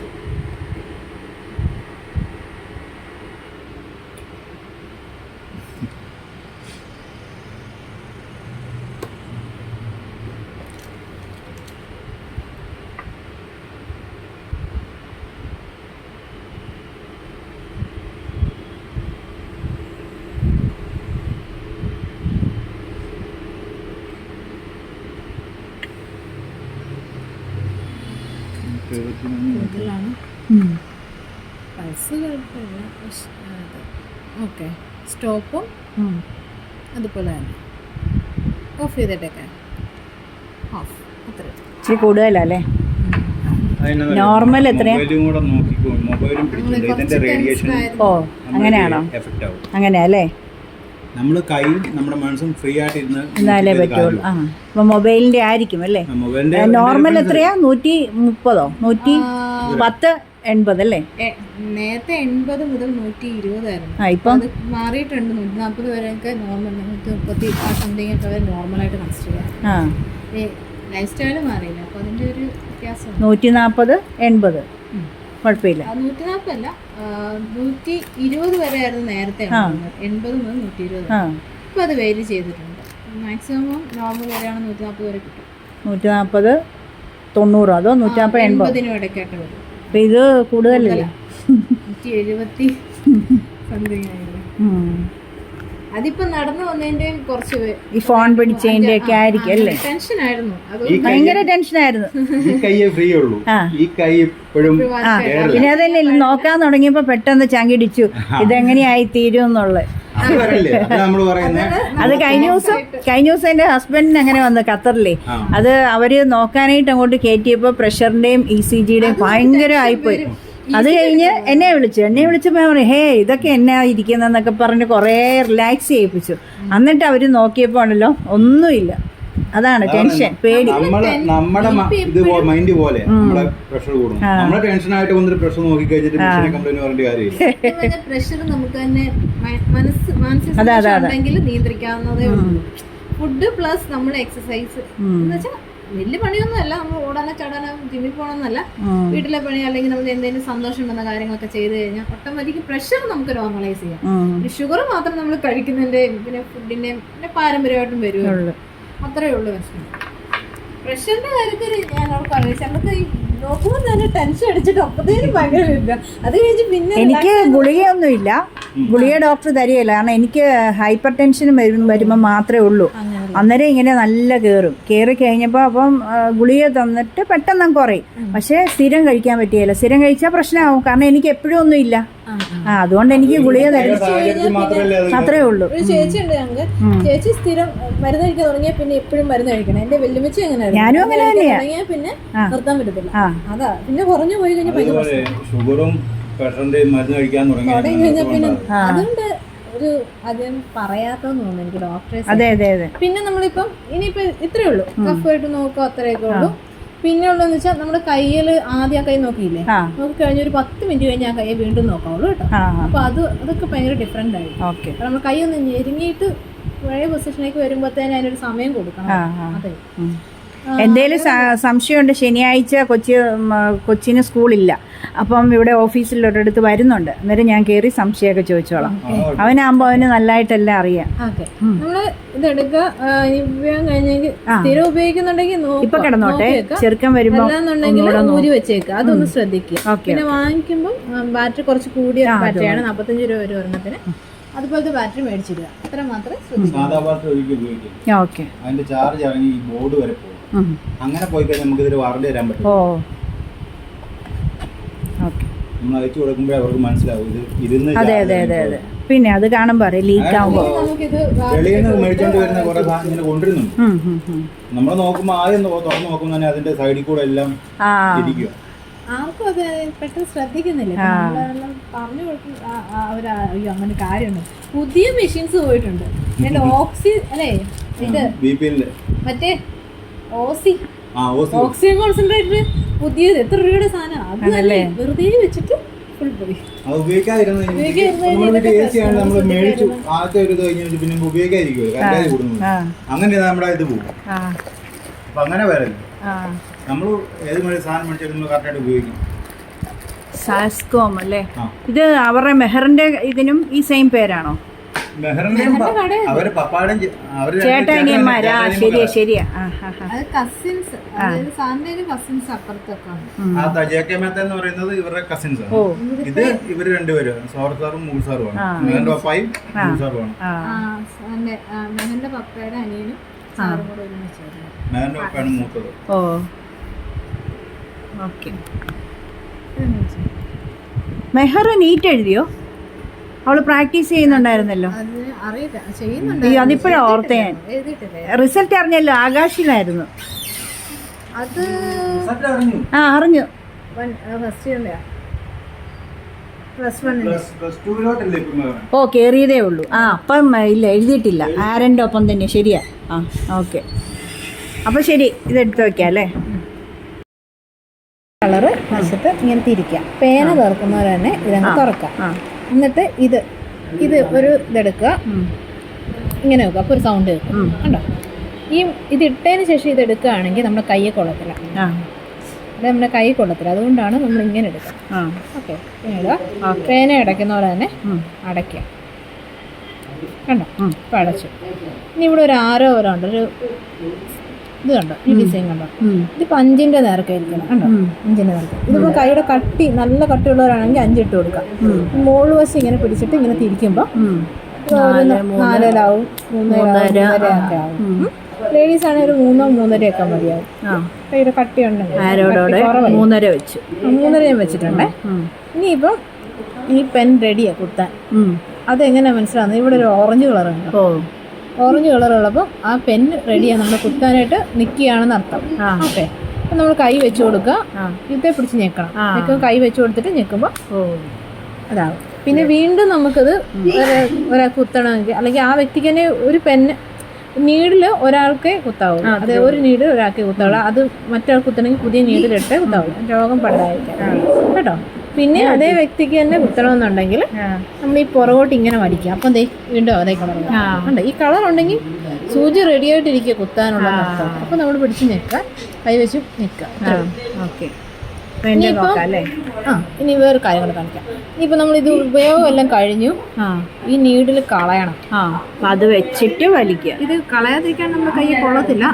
ഇരുപത്തിമൂന്ന് ഇതിലാണ് ഉം. പൾസ് കുഴപ്പമില്ല ഓക്കെ ഉം. അതുപോലെ തന്നെ. ഓഫ് ചെയ്തിട്ടേക്കാൻ ഓഫ്. അത്ര. ഇച്ചിരി കൂടുതലല്ലേ? നോർമൽ എത്രയാ? ഓ അങ്ങനെയാണോ? അങ്ങനെയല്ലേ നമ്മൾ കൈയും നമ്മുടെ മനസ്സും ഫ്രീ ആയിട്ട് ഇരുന്ന് എന്നാലേ പറ്റുള്ളൂ. ആ അപ്പൊ മൊബൈലിന്റെ ആയിരിക്കും അല്ലേ? നോർമൽ എത്രയാ? നൂറ്റി മുപ്പതോ? നൂറ്റി പത്ത്? എൺപത് അല്ലേ? നേരത്തെ എൺപത് മുതൽ നൂറ്റി ഇരുപതായിരുന്നു ഇപ്പം? മാറിയിട്ടുണ്ട്. നൂറ്റി നാൽപ്പത് വരെയൊക്കെ നോർമൽ നൂറ്റി മുപ്പത്തി സംതിങ് ഒക്കെ വരെ നോർമലായിട്ട് കൺസിഡർ ചെയ്യാം. ലൈഫ് സ്റ്റൈൽ മാറിയില്ല. അപ്പോൾ അതിന്റെ ഒരു വ്യത്യാസം നൂറ്റി നാൽപ്പത് എൺപത്. കുഴപ്പമില്ല. നൂറ്റി നാൽപ്പതല്ല. നൂറ്റി ഇരുപത് വരെ ആയിരുന്നു നേരത്തെ. എൺപത് മുതൽ. നൂറ്റി ഇരുപത്. ഇപ്പം അത് വേരി ചെയ്തിട്ടുണ്ട്. മാക്സിമം നോർമൽ വരെയാണ് നൂറ്റി നാൽപ്പത് വരെ കിട്ടും. നൂറ്റി നാൽപ്പത് തൊണ്ണൂറോ അതോ നൂറ്റി നാൽപ്പത് എൺപതിനും ഇടയ്ക്കായിട്ട് വരും. അപ്പൊ ഇത് കൂടുതലല്ലേ എഴുപത്തി സംതിങ് ആയിരുന്നു. അതിപ്പോ നടന്നു വന്നതിന്റെ കുറച്ച് ഈ ഫോൺ പിടിച്ചതിന്റെ ഒക്കെ ആയിരിക്കും അല്ലേ? കൈ ഭയങ്കര ടെൻഷനായിരുന്നു. ഈ കൈയേ ഫ്രീ ഉള്ളൂ. ഈ കൈ ഇപ്പോഴും പിന്നെ അതന്നെ നോക്കാൻ തുടങ്ങിയപ്പോ പെട്ടെന്ന് ചങ്കിടിച്ചു. ഇതെങ്ങനെയായി തീരും എന്നുള്ളത്. അത് വരല്ലേ അത് നമ്മൾ പറയുന്നത് അത് കഴിഞ്ഞ ദിവസം കഴിഞ്ഞ ദിവസം എന്റെ ഹസ്ബൻഡിന് അങ്ങനെ വന്നു ഖത്തറിലെ. അത് അവർ നോക്കാനായിട്ട് അങ്ങോട്ട് കയറ്റിയപ്പോ പ്രഷറിന്റെയും ഇ സി ജിയുടെയും ഭയങ്കര ആയിപ്പോയി അത് കഴിഞ്ഞ് എന്നെ വിളിച്ചു. എന്നെ വിളിച്ചപ്പോ ഞാൻ പറയും ഹേ ഇതൊക്കെ എന്നാ ഇരിക്കുന്നതെന്നൊക്കെ പറഞ്ഞ് കുറേ റിലാക്സ് ചെയ്യിപ്പിച്ചു. എന്നിട്ട് അവർ നോക്കിയപ്പോ ഉണ്ടല്ലോ ഒന്നുമില്ല. അതാണ് ടെൻഷൻ പേടി. നമ്മുടെ ഇത് മൈൻഡ് പോലെ നമ്മളെ പ്രഷർ കൂടും. നമ്മളെ ടെൻഷൻ ആയിട്ട് വന്നിട്ട് പ്രഷർ നോക്കി കഴിഞ്ഞിട്ട് കംപ്ലൈന്റ് പറഞ്ഞിട്ട് കാര്യമില്ല. പ്രഷർ നമുക്ക് തന്നെ മനസ്സ് മാനസിക അതെ, അതെ, ഉണ്ടെങ്കിൽ നിയന്ത്രിക്കാവുന്നതേ ഉള്ളൂ. ഫുഡ് പ്ലസ് നമ്മുടെ എക്സസൈസ് എന്ന് വെച്ചാൽ വലിയ പണിയൊന്നും അല്ല നമ്മൾ ഓടാനോ ചാടാനോ ജിമ്മിൽ പോകണമെന്നല്ല വീട്ടിലെ പണി അല്ലെങ്കിൽ നമുക്ക് എന്തെങ്കിലും സന്തോഷം ഉണ്ടെന്ന കാര്യങ്ങളൊക്കെ ചെയ്ത് കഴിഞ്ഞാൽ ഓട്ടോമാറ്റിക് പ്രഷർ നമുക്ക് നോർമലൈസ് ചെയ്യാം. ഷുഗർ മാത്രം നമ്മൾ കഴിക്കുന്നതിന്റെയും പിന്നെ ഫുഡിന്റെയും പിന്നെ പാരമ്പര്യമായിട്ടും വരുമല്ലോ. അത്രേ ഉള്ളൂ പ്രശ്നം. പ്രഷറിന്റെ കാര്യത്തിൽ ഞാൻ അവർക്ക് ചിലർക്ക് നോക്കുമ്പോൾ തന്നെ ടെൻഷൻ അടിച്ചിട്ട് ഒപ്പത്തേനും ഭയങ്കര ഇല്ല അത് കഴിഞ്ഞ് പിന്നെ എനിക്ക് ഗുളികയൊന്നുമില്ല. ഗുളിക ഡോക്ടർ തരികയില്ല. കാരണം എനിക്ക് ഹൈപ്പർ ടെൻഷനും വരുമ്പോൾ മാത്രമേ ഉള്ളൂ. അന്നേരം ഇങ്ങനെ നല്ല കയറും കയറി കഴിഞ്ഞപ്പോൾ അപ്പം ഗുളിക തന്നിട്ട് പെട്ടെന്ന് കുറയും. പക്ഷേ സ്ഥിരം കഴിക്കാൻ പറ്റിയല്ല സ്ഥിരം കഴിച്ചാൽ പ്രശ്നമാവും കാരണം എനിക്ക് എപ്പോഴും ഒന്നും ഇല്ല. ആ, അതുകൊണ്ട് എനിക്ക് ഗുളിക അത്രേ ഉള്ളൂ. ചേച്ചി ഉണ്ട് ഞങ്ങൾക്ക് ചേച്ചി സ്ഥിരം മരുന്ന് കഴിക്കാൻ തുടങ്ങിയാൽ പിന്നെ എപ്പോഴും മരുന്ന് കഴിക്കണം. എന്റെ വെല്ലുമിച്ച എങ്ങനെയായിരുന്നു? ഞാനും അങ്ങനെ മരുന്ന് കഴിക്കാൻ തന്നെയാ. തുടങ്ങിയാൽ പിന്നെ നിർത്താൻ പറ്റത്തില്ല. അതാ. പിന്നെ കുറഞ്ഞു പോയി കഴിഞ്ഞാൽ ഷുഗറും പ്രഷറിന്റെ മരുന്ന് കഴിക്കാൻ തുടങ്ങി അതുകൊണ്ട് ഒരു അധികം പറയാത്തെന്ന് തോന്നുന്നു എനിക്ക് ഡോക്ടേഴ്സ് അതെ അതെ അതെ. പിന്നെ നമ്മളിപ്പം ഇനിയിപ്പോ ഇത്രേ ഉള്ളൂ. കഫായിട്ട് നോക്കുക അത്രയൊക്കെ ഉള്ളൂ. പിന്നെ ഉള്ളതെന്ന് വെച്ചാൽ നമ്മുടെ കയ്യിൽ ആദ്യം ആ കൈ നോക്കിയില്ലേ? നമുക്ക് കഴിഞ്ഞ ഒരു പത്ത് മിനിറ്റ് കഴിഞ്ഞ് ആ കൈ വീണ്ടും നോക്കാവുള്ളൂ കേട്ടോ. അപ്പൊ അത് അതൊക്കെ ഭയങ്കര ഡിഫറെന്റ് ആയി നമ്മൾ കൈ ഒന്ന് ഞെരുങ്ങിയിട്ട് പഴയ പൊസിഷനിലേക്ക് വരുമ്പോഴത്തേനും അതിനൊരു സമയം കൊടുക്കണം. അതെ. എന്തേലും സംശയം സംശയമുണ്ട് ശനിയാഴ്ച കൊച്ചി കൊച്ചിന് സ്കൂളില്ല. അപ്പം ഇവിടെ ഓഫീസിൽ ഒരിടത്ത് വരുന്നുണ്ട്. അന്നേരം ഞാൻ കയറി സംശയമൊക്കെ ചോദിച്ചോളാം. അവനാകുമ്പോൾ അവന് നല്ലതായിട്ടെല്ലാം അറിയാം. സ്ഥിരം ഉപയോഗിക്കുന്നുണ്ടെങ്കിൽ. ഇപ്പൊ കിടന്നോട്ടെ? ചെറുക്കൻ വരുമ്പോ ഊരി വെച്ചേക്കുക അതൊന്ന് ശ്രദ്ധിക്കുക. ഓക്കെ പിന്നെ വാങ്ങിക്കുമ്പോൾ ബാറ്ററി കുറച്ച് കൂടിയ ബാറ്ററിയാണ് നാൽപ്പത്തഞ്ച് രൂപ ഒരു ഒരെണ്ണത്തിന്. അതുപോലത്തെ ബാറ്ററി മേടിച്ചിടുക. അത്ര മാത്രമേ ശ്രദ്ധിക്കുക ഓക്കെ. അതിന്റെ ചാർജ് ഇറങ്ങി ബോർഡ് വരെ പോകും. അങ്ങനെ പോയി കഴിഞ്ഞാൽ നമുക്ക് ഇതിൽ വാറണ്ടി തരാൻ പറ്റും. നമ്മൾ അയച്ചു കൊടുക്കുമ്പോഴേ അവർക്ക് മനസ്സിലാവും. ഇത് അതെ അതെ അതെ അതെ. പിന്നെ അത് കാണുമ്പോ അറിയാം ലീക്ക് നമുക്കിത് വെളിയിൽ നിന്ന് മേടിച്ചോണ്ട് വരുന്ന കുറെ സാധനം കൊണ്ടിരുന്നുണ്ട് നമ്മൾ നോക്കുമ്പോൾ ആദ്യം തുറന്നു നോക്കുമ്പോൾ തന്നെ അതിന്റെ സൈഡിൽ കൂടെ എല്ലാം ആ. ഇരിക്കുക ആർക്കും അത് പെട്ടെന്ന് ശ്രദ്ധിക്കുന്നില്ല. പറഞ്ഞു കൊടുക്കും ഒരു അയ്യോ അങ്ങനെ കാര്യമുണ്ട്. പുതിയ മെഷീൻസ് പോയിട്ടുണ്ട്. ഓക്സി അല്ലേ ഇത് മറ്റേ ഓസി. ആ ഓസി. ഓക്സിജൻ കോൺസെൻട്രേറ്റർ പുതിയത് എത്ര രൂപയുടെ സാധനം? അത് തന്നെ വെറുതെ വെച്ചിട്ട് ഫുൾ പോയി. അത് ഉപയോഗിക്കാതിരുന്ന നമ്മൾ മേടിച്ചു. ആദ്യത്തെ ഒരു ഇത് കഴിഞ്ഞ് പിന്നെ ഉപയോഗിക്കാതിരിക്കുമല്ലോ കരണ്ടാതി കൂടുന്നു അങ്ങനെ നമ്മുടെ ഇത് പോകും. അപ്പൊ അങ്ങനെ വരല്ലേ നമ്മൾ ഏത് മേടി സാധനം മേടിച്ചാലും നമ്മൾ കറക്റ്റായിട്ട് ഉപയോഗിക്കും. സാസ്കോം അല്ലേ? ഇത് അവരുടെ മെഹറിന്റെ ഇതിനും ഈ സെയിം പേരാണോ? ചേട്ടാനിയന്മാരാ. ശരിയാ ശരിയാ. അത് കസിൻസ് കസിൻസ് അപ്പുറത്തൊക്കെ ജെ കെ മേത്ത എന്ന് പറയുന്നത് ഇവരുടെ കസിൻസ് ആണ്. ഇത് ഇവർ രണ്ടുപേരും സോർ സാറും പപ്പായും മെഹന്റെ പപ്പയുടെ അനിയനും സാറും കൂടെ ഒരുമിച്ചായിരുന്നു മെഹറിന്റെ പപ്പായാണ് മൂത്തത്. ഓ. ഓക്കെ. മെഹർ നീറ്റ് എഴുതിയോ? അവൾ പ്രാക്ടീസ് ചെയ്യുന്നുണ്ടായിരുന്നല്ലോ. അതിപ്പോഴാ ഓർത്ത ഞാൻ. റിസൾട്ട് അറിഞ്ഞല്ലോ ആകാശിലായിരുന്നു. അത് അറിഞ്ഞു. ആ അറിഞ്ഞു. ഓ കേറിയതേ ഉള്ളൂ. ആ അപ്പം ഇല്ല എഴുതിയിട്ടില്ല. ആരന്റെ ഒപ്പം തന്നെ? ശരിയാ. ആ ഓക്കെ. അപ്പം ശരി ഇത് എടുത്തു വയ്ക്കാം അല്ലേ? കളറ് വശത്ത് ഇങ്ങനെ തിരിക്കാം. പേന തുറക്കുന്നവരെ തന്നെ ഇതങ്ങ് തുറക്കാം. ആ. എന്നിട്ട് ഇത് ഇത് ഒരു ഇതെടുക്കുക. ഇങ്ങനെ വെക്കുക. അപ്പോൾ ഒരു സൗണ്ട് കേൾക്കും. കണ്ടോ? ഈ ഇത് ഇട്ടതിന് ശേഷം ഇത് എടുക്കുകയാണെങ്കിൽ നമ്മുടെ കയ്യെ കൊള്ളത്തില്ല. അത് നമ്മുടെ കൈ കൊള്ളത്തില്ല. അതുകൊണ്ടാണ് നമ്മൾ ഇങ്ങനെ എടുക്കുക. ആ. ഓക്കെ. ഇടുക. പേന അടയ്ക്കുന്ന പോലെ തന്നെ. അടയ്ക്കുക. കണ്ടോ. ഇപ്പം അടച്ചു. ഇനി ഇവിടെ ഒരു ആരോ ഓരോ ഉണ്ട്. ഒരു ഇത് കണ്ടോ ഈ ഡിസൈൻ കണ്ടോ? ഇത് അഞ്ചിന്റെ അഞ്ചിന്റെ ആയിരിക്കണം കണ്ടോ? അഞ്ചിന്റെ അഞ്ചിന്റെ നേർക്ക് ഇതിപ്പോൾ കൈയുടെ കട്ടി നല്ല കട്ടിയുള്ളവരാണെങ്കിൽ അഞ്ചിട്ട് കൊടുക്കാം. മോൾ വശം ഇങ്ങനെ പിടിച്ചിട്ട് ഇങ്ങനെ തിരിക്കുമ്പോ നാലരാവും മൂന്നരയൊക്കെ ആവും ലേഡീസ് ആണെങ്കിൽ ഒരു മൂന്നോ മൂന്നരയൊക്കെ മതിയാവും. ആ. കൈയുടെ കട്ടി ഉണ്ടെങ്കിൽ ആരോടോടെ? മൂന്നര വെച്ചു. മൂന്നര ഞാൻ വെച്ചിട്ടുണ്ടേ. ഇനി ഇനിയിപ്പം ഈ പെൻ റെഡിയാ കുത്താൻ. അതെങ്ങനെയാ മനസ്സിലാവുന്നത്? ഇവിടെ ഒരു ഓറഞ്ച് കളർ ഓ. ഓറഞ്ച് കളർ ഉള്ളപ്പോൾ ആ പെൻ റെഡിയാണ് നമ്മൾ കുത്താനായിട്ട് നിൽക്കുകയാണെന്ന് അർത്ഥം. ഓക്കെ. അപ്പം നമ്മൾ കൈ വെച്ച് കൊടുക്കുക ഇതേ പിടിച്ച് ഞെക്കണം. ഞെക്കുമ്പോൾ കൈ വെച്ച് കൊടുത്തിട്ട് ഞെക്കുമ്പോൾ അതാവും പിന്നെ വീണ്ടും നമുക്കത് ഒരാൾ കുത്തണമെങ്കിൽ അല്ലെങ്കിൽ ആ വ്യക്തിക്ക് തന്നെ ഒരു പെൻ നീഡിൽ ഒരാൾക്ക് കുത്താവൂ. അത് ഒരു നീഡിൽ ഒരാൾക്ക് കുത്താവുള്ളൂ അത് മറ്റൊരാൾ കുത്തണമെങ്കിൽ പുതിയ നീഡിലിട്ടേ കുത്താവുള്ളൂ രോഗം പടരായിരിക്കാം കേട്ടോ? പിന്നെ അതേ വ്യക്തിക്ക് തന്നെ കുത്തണമെന്നുണ്ടെങ്കിൽ. നമ്മൾ ഈ പുറകോട്ട് ഇങ്ങനെ മടിക്കുക അപ്പം ദേ വീണ്ടും അതേ കളർ. ഉണ്ട് ഈ കളർ ഉണ്ടെങ്കിൽ സൂചി റെഡി ആയിട്ടിരിക്കുക കുത്താനുള്ള അപ്പം നമ്മൾ പിടിച്ച് നിൽക്കുക കൈവശം നിൽക്കുക ഓക്കെ. ആ ഇനി വേറെ കാര്യങ്ങൾ കാണിക്കാം. ഇനിയിപ്പോൾ നമ്മൾ ഇത് ഉപയോഗം എല്ലാം കഴിഞ്ഞു. ഈ നീഡിൽ കളയണം. അത് വെച്ചിട്ട് വലിക്കുക. ഇത് കളയാതിരിക്കാൻ നമ്മുടെ കൈ കൊള്ളത്തില്ല.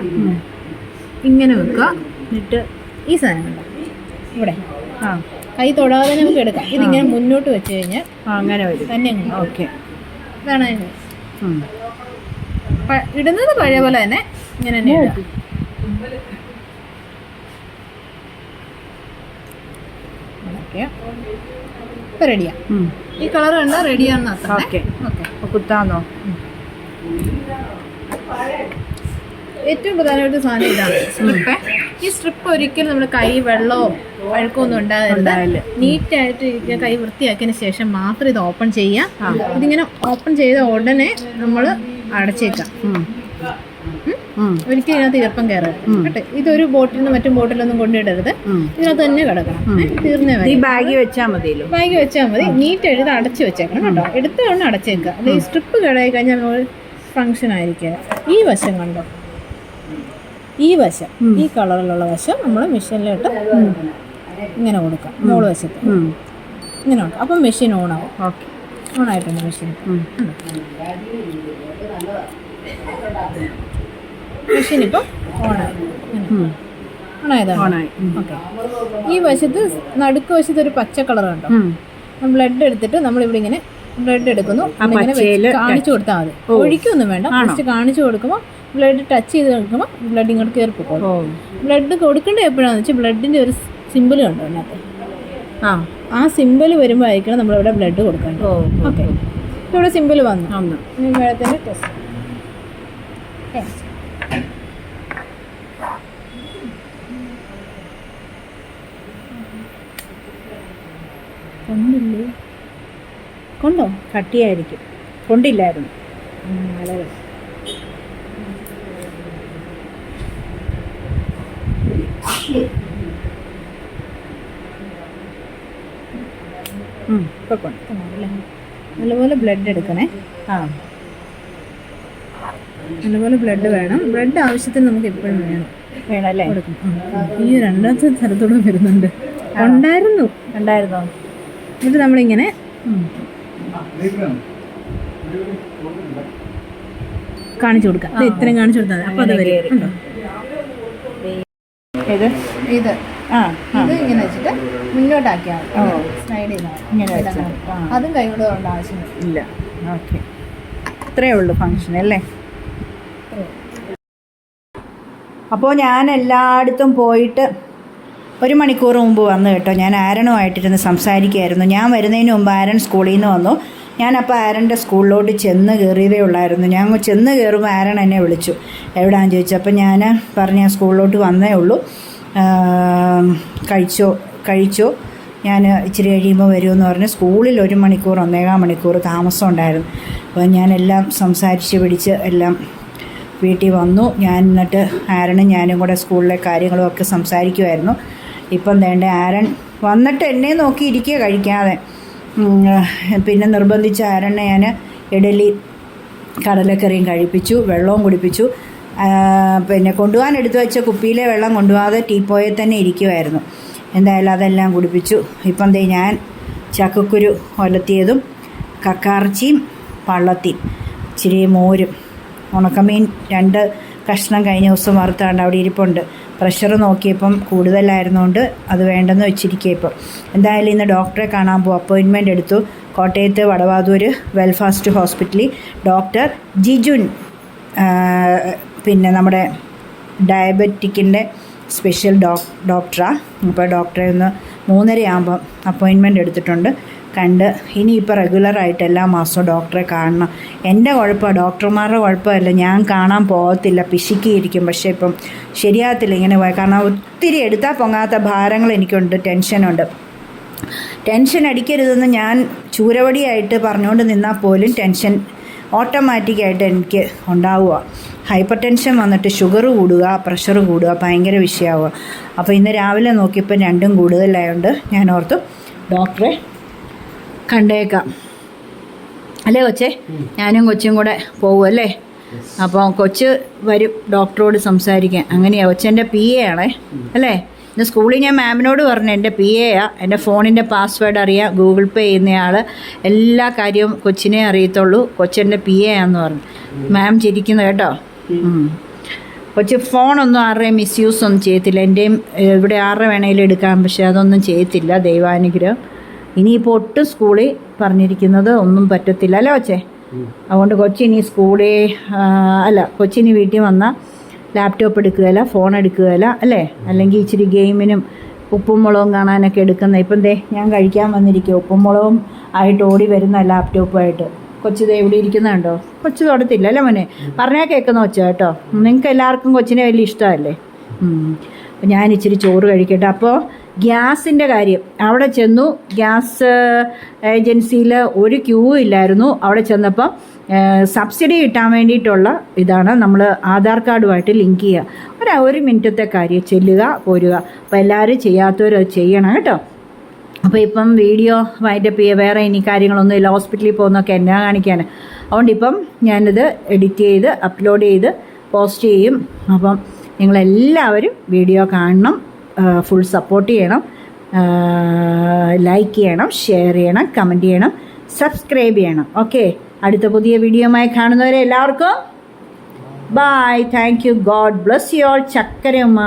ഇങ്ങനെ വെക്കുക. എന്നിട്ട് ഈ സാധനം ഇവിടെ. ആ. കൈ തൊടാതെ നമുക്ക് എടുക്കാം. ഇതിങ്ങനെ മുന്നോട്ട് വെച്ച് കഴിഞ്ഞാൽ അങ്ങനെ വരും. തന്നെ ഓക്കെ. ഇതാണ് ഇടുന്നത് പഴയ പോലെ തന്നെ ഇങ്ങനെ തന്നെ ഇടുക. ഓക്കെ ഇപ്പം റെഡിയാ ഈ കളർ കണ്ട റെഡിയാണെന്ന് ഓക്കെ. ഓക്കെ. കുത്താന്നോ ഏറ്റവും പ്രധാനമായിട്ട് സാധനം ഇതാണ് സ്ട്രിപ്പ്. ഈ സ്ട്രിപ്പ് ഒരിക്കലും നമ്മൾ കൈ വെള്ളമോ വഴക്കോ ഒന്നും ഉണ്ടാകരുത്. നീറ്റ് നീറ്റായിട്ട് ഇരിക്കുക കൈ വൃത്തിയാക്കിയതിന് ശേഷം മാത്രം ഇത് ഓപ്പൺ ചെയ്യുക. ഇതിങ്ങനെ ഓപ്പൺ ചെയ്ത ഉടനെ നമ്മൾ അടച്ചേക്കാം. ഒരിക്കലും ഇതിനകത്ത് ഈർപ്പം കയറരുത് കേട്ടെ? ഇതൊരു ബോട്ടിൽ നിന്ന് മറ്റും ബോട്ടിലൊന്നും കൊണ്ടിടരുത്. ഇതിനകത്ത് തന്നെ കിടക്കണം. തീർന്നേ ഈ ബാഗ് വെച്ചാൽ മതി ബാഗ് വെച്ചാൽ മതി. നീറ്റ് എഴുതി അടച്ചു വെച്ചേക്കണം കേട്ടോ. എടുത്ത ഉടനെ അടച്ചേക്കുക. അല്ലെങ്കിൽ ഈ സ്ട്രിപ്പ് കിടയി കഴിഞ്ഞാൽ നമ്മൾ ഫങ്ഷൻ ആയിരിക്കുക ഈ വശം കണ്ടോ? ഈ വശം ഈ കളറിലുള്ള വശം നമ്മൾ മെഷീനിലിട്ട് ഇങ്ങനെ കൊടുക്കാം. മോൾ വശത്ത്. ഇങ്ങനെ കൊടുക്കാം. അപ്പം മെഷീൻ ഓണാവും ഓക്കെ. ഓണായിട്ടുണ്ട് മെഷീൻ. മെഷീൻ ഇപ്പം ഓണായി ആയി. ഓൺ ഓണായതാണ് ഓണായി ഓക്കെ. ഈ വശത്ത് നടുക്ക് വശത്ത് ഒരു പച്ച കളർ കണ്ടോ? ഉം. ബ്ലഡ് എടുത്തിട്ട് നമ്മളിവിടെ ഇങ്ങനെ ബ്ലഡ് എടുക്കുന്നു. കാണിച്ചു കൊടുത്താൽ മതി. ഒഴിക്കൊന്നും വേണ്ട. കാണിച്ചു കൊടുക്കുമ്പോൾ ബ്ലഡ് ടച്ച് ചെയ്ത് കൊടുക്കുമ്പോൾ ബ്ലഡ് ഇങ്ങോട്ട് കയറി പോകും ബ്ലഡ് കൊടുക്കേണ്ടത് എപ്പോഴാണെന്ന് വെച്ചാൽ ബ്ലഡിന്റെ ഒരു സിമ്പിൾ കണ്ടോ അതിനകത്ത്? ആ. ആ സിമ്പിൾ വരുമ്പോൾ ആയിരിക്കണം നമ്മളിവിടെ ബ്ലഡ് കൊടുക്കേണ്ടത്. ഓക്കെ ഇവിടെ സിമ്പിൾ വന്നു. ഇനി മേഡത്തിന്റെ ടെസ്റ്റ് കൊണ്ടില്ലേ? കൊണ്ടോ? കട്ടിയായിരിക്കും. കൊണ്ടില്ലായിരുന്നു. വളരെ ഉം, ഇപ്പൊ കൊണ്ട് നല്ലപോലെ ബ്ലഡ് എടുക്കണേ. ആ. നല്ലപോലെ ബ്ലഡ് വേണം. ബ്ലഡ് ആവശ്യത്തിന് നമുക്ക് എപ്പോഴും വേണം. വേണല്ലേ? ഈ രണ്ടാമത്തെ സ്ഥലത്തൂടെ വരുന്നുണ്ട്. ഉണ്ടായിരുന്നു. ഉണ്ടായിരുന്നോ? എന്നിട്ട് നമ്മളിങ്ങനെ കാണിച്ചു കൊടുക്കാം. ഇത് ഇത്രയും കാണിച്ചു കൊടുത്താൽ മതി. അപ്പൊ അത് വരും? ഇത് ഇത്. ആ ഇത് ഇങ്ങനെ വെച്ചിട്ട് മുന്നോട്ടാക്കിയാൽ സ്ലൈഡ് ചെയ്താൽ ഇങ്ങനെ അതും കൈ കൊണ്ട് ആവശ്യമില്ല. ഇല്ല. ഓക്കെ. ഇത്രയേ ഉള്ളൂ ഫങ്ഷൻ അല്ലേ? അപ്പോൾ ഞാൻ എല്ലായിടത്തും പോയിട്ട് ഒരു മണിക്കൂർ മുമ്പ് വന്നു കേട്ടോ. ഞാൻ ആരണുമായിട്ടിരുന്ന് സംസാരിക്കുമായിരുന്നു ഞാൻ വരുന്നതിന് മുമ്പ് ആരൻ സ്കൂളിൽ നിന്ന് വന്നു. ഞാനപ്പോൾ ആരന്റെ സ്കൂളിലോട്ട് ചെന്ന് കയറിയതേ ഉള്ളായിരുന്നു. ഞാൻ ചെന്ന് കയറുമ്പോൾ ആരൻ എന്നെ വിളിച്ചു. എവിടെയാണെന്ന് ചോദിച്ചു. അപ്പം ഞാൻ പറഞ്ഞ സ്കൂളിലോട്ട് വന്നേ ഉള്ളൂ. കഴിച്ചോ കഴിച്ചോ. ഞാൻ ഇച്ചിരി കഴിയുമ്പോൾ വരുമെന്ന് പറഞ്ഞ് സ്കൂളിൽ ഒരു മണിക്കൂർ ഒന്നേകാൽ മണിക്കൂർ താമസം ഉണ്ടായിരുന്നു. അപ്പോൾ ഞാനെല്ലാം സംസാരിച്ച് പിടിച്ച് എല്ലാം വീട്ടിൽ വന്നു. ഞാൻ എന്നിട്ട് ആരനും ഞാനും കൂടെ സ്കൂളിലെ കാര്യങ്ങളും ഒക്കെ സംസാരിക്കുമായിരുന്നു ഇപ്പം വേണ്ട ആരൻ വന്നിട്ട് എന്നെ നോക്കി ഇരിക്കുക കഴിക്കാതെ. പിന്നെ നിർബന്ധിച്ച ആരനെ ഞാൻ ഇഡലി കടലക്കറിയും കഴിപ്പിച്ചു വെള്ളവും കുടിപ്പിച്ചു. പിന്നെ കൊണ്ടുപോകാൻ എടുത്തു വെച്ച കുപ്പിയിലെ വെള്ളം കൊണ്ടുപോകാതെ ടീപ്പോയിൽ തന്നെ ഇരിക്കുമായിരുന്നു എന്തായാലും അതെല്ലാം കുടിപ്പിച്ചു. ഇപ്പം ദേ ഞാൻ ചക്കക്കുരു ഒലത്തിയതും കക്കാർച്ചിയും പള്ളത്തിയും ഇച്ചിരി മോരും ഉണക്കമീൻ രണ്ട് കഷ്ണം കഴിഞ്ഞ ദിവസം വറുത്താണ്ട് അവിടെ ഇരിപ്പുണ്ട്. പ്രഷർ നോക്കിയപ്പം കൂടുതലായിരുന്നുകൊണ്ട് അത് വേണ്ടെന്ന് വെച്ചിരിക്കുക ഇപ്പം. എന്തായാലും ഇന്ന് ഡോക്ടറെ കാണാൻ പോകും അപ്പോയിൻമെന്റ് എടുത്തു. കോട്ടയത്ത് വടവാതൂർ വെൽഫാസ്റ്റ് ഹോസ്പിറ്റലിൽ ഡോക്ടർ ജിജുൻ പിന്നെ നമ്മുടെ ഡയബറ്റിക്കിന്റെ സ്പെഷ്യൽ ഡോക് ഡോക്ടറാണ് അപ്പോൾ ഡോക്ടറെ ഒന്ന് മൂന്നര ആകുമ്പം അപ്പോയിൻമെന്റ് എടുത്തിട്ടുണ്ട്. കണ്ട് ഇനിയിപ്പോൾ റെഗുലറായിട്ട് എല്ലാ മാസവും ഡോക്ടറെ കാണണം. എന്റെ കുഴപ്പമാണ് ഡോക്ടർമാരുടെ കുഴപ്പമല്ല. ഞാൻ കാണാൻ പോകത്തില്ല പിശുക്കിയിരിക്കും. പക്ഷേ ഇപ്പം ശരിയാകത്തില്ല ഇങ്ങനെ പോയാൽ കാരണം ഒത്തിരി എടുത്താൽ പൊങ്ങാത്ത ഭാരങ്ങൾ എനിക്കുണ്ട് ടെൻഷനുണ്ട്. ടെൻഷൻ അടിക്കരുതെന്ന് ഞാൻ ചൂരവടിയായിട്ട് പറഞ്ഞുകൊണ്ട് നിന്നാൽ പോലും ടെൻഷൻ ഓട്ടോമാറ്റിക്കായിട്ട് എനിക്ക് ഉണ്ടാവുക. ഹൈപ്പർ ടെൻഷൻ വന്നിട്ട് ഷുഗർ കൂടുക പ്രഷർ കൂടുക ഭയങ്കര വിഷയമാവുക. അപ്പോൾ ഇന്ന് രാവിലെ നോക്കിയപ്പോൾ രണ്ടും കൂടുതലായതുകൊണ്ട് ഞാൻ ഓർത്തു ഡോക്ടറെ കണ്ടേക്കാം. അല്ലേ കൊച്ചേ? ഞാനും കൊച്ചും കൂടെ പോകും അല്ലേ? അപ്പോൾ കൊച്ച് വരും ഡോക്ടറോട് സംസാരിക്കാൻ. അങ്ങനെയാണ് കൊച്ചെന്റെ പി എ ആണേ. അല്ലേ? ഇന്ന് സ്കൂളിൽ ഞാൻ മാമിനോട് പറഞ്ഞു എന്റെ പി എ ആ എന്റെ ഫോണിന്റെ പാസ്വേഡ് അറിയാം. ഗൂഗിൾ പേ ചെയ്യുന്നയാൾ എല്ലാ കാര്യവും കൊച്ചിനെ അറിയത്തുള്ളൂ. കൊച്ചെന്റെ പി എ ആന്ന് പറഞ്ഞു. മാം ചിരിക്കുന്നു കേട്ടോ. കൊച്ച് ഫോണൊന്നും ആരുടെയും മിസ്യൂസ് ഒന്നും ചെയ്യത്തില്ല. എന്റെയും ഇവിടെ ആരുടെ വേണേലും എടുക്കാം. പക്ഷേ അതൊന്നും ചെയ്യത്തില്ല ദൈവാനുഗ്രഹം. ഇനിയിപ്പോൾ ഒട്ടും സ്കൂളിൽ പറഞ്ഞിരിക്കുന്നത് ഒന്നും പറ്റത്തില്ല. അല്ലേ കൊച്ചേ? അതുകൊണ്ട് കൊച്ചിനി സ്കൂളിൽ അല്ല കൊച്ചിനി വീട്ടിൽ വന്നാൽ ലാപ്ടോപ്പ് എടുക്കുകയില്ല ഫോൺ എടുക്കുകയില്ല അല്ലേ? അല്ലെങ്കിൽ ഇച്ചിരി ഗെയിമിനും ഉപ്പും മുളകും കാണാനൊക്കെ എടുക്കുന്ന ഇപ്പം ദേ ഞാൻ കഴിക്കാൻ വന്നിരിക്കുക ഉപ്പും മുളകും ആയിട്ട് ഓടി വരുന്ന ലാപ്ടോപ്പുമായിട്ട് കൊച്ചു ദേ ഇവിടെ ഇരിക്കുന്നുണ്ടോ? കൊച്ചു തൊടത്തില്ല അല്ലേ മോനെ? പറഞ്ഞാൽ കേൾക്കുന്ന കൊച്ചു കേട്ടോ. നിങ്ങൾക്ക് എല്ലാവർക്കും കൊച്ചിനെ വലിയ ഇഷ്ടമല്ലേ? ഞാൻ ഇച്ചിരി ചോറ് കഴിക്കട്ടെ. അപ്പോൾ ഗ്യാസിന്റെ കാര്യം. അവിടെ ചെന്നു ഗ്യാസ് ഏജൻസിയിൽ ഒരു ക്യൂ ഇല്ലായിരുന്നു. അവിടെ ചെന്നപ്പോൾ സബ്സിഡി കിട്ടാൻ വേണ്ടിയിട്ടുള്ള ഇതാണ് നമ്മൾ ആധാർ കാർഡുമായിട്ട് ലിങ്ക് ചെയ്യുക ഒരു ഒരു മിനിറ്റത്തെ കാര്യം. ചെല്ലുക പോരുക. അപ്പോൾ എല്ലാവരും ചെയ്യാത്തവരും അത് ചെയ്യണം കേട്ടോ. അപ്പോൾ ഇപ്പം വീഡിയോ വൈൻഡപ്പ് ചെയ്യുക വേറെ ഇനി കാര്യങ്ങളൊന്നും ഇല്ല. ഹോസ്പിറ്റലിൽ പോകുന്നൊക്കെ എന്നാ കാണിക്കാൻ അതുകൊണ്ട് ഇപ്പം ഞാനിത് എഡിറ്റ് ചെയ്ത് അപ്ലോഡ് ചെയ്ത് പോസ്റ്റ് ചെയ്യും. അപ്പം നിങ്ങളെല്ലാവരും വീഡിയോ കാണണം. ഫുൾ സപ്പോർട്ട് ചെയ്യണം. ലൈക്ക് ചെയ്യണം ഷെയർ ചെയ്യണം കമന്റ് ചെയ്യണം സബ്സ്ക്രൈബ് ചെയ്യണം. ഓക്കെ അടുത്ത പുതിയ വീഡിയോയുമായി കാണുന്നവരെ എല്ലാവർക്കും bye thank you God bless you all ചക്കരമ്മ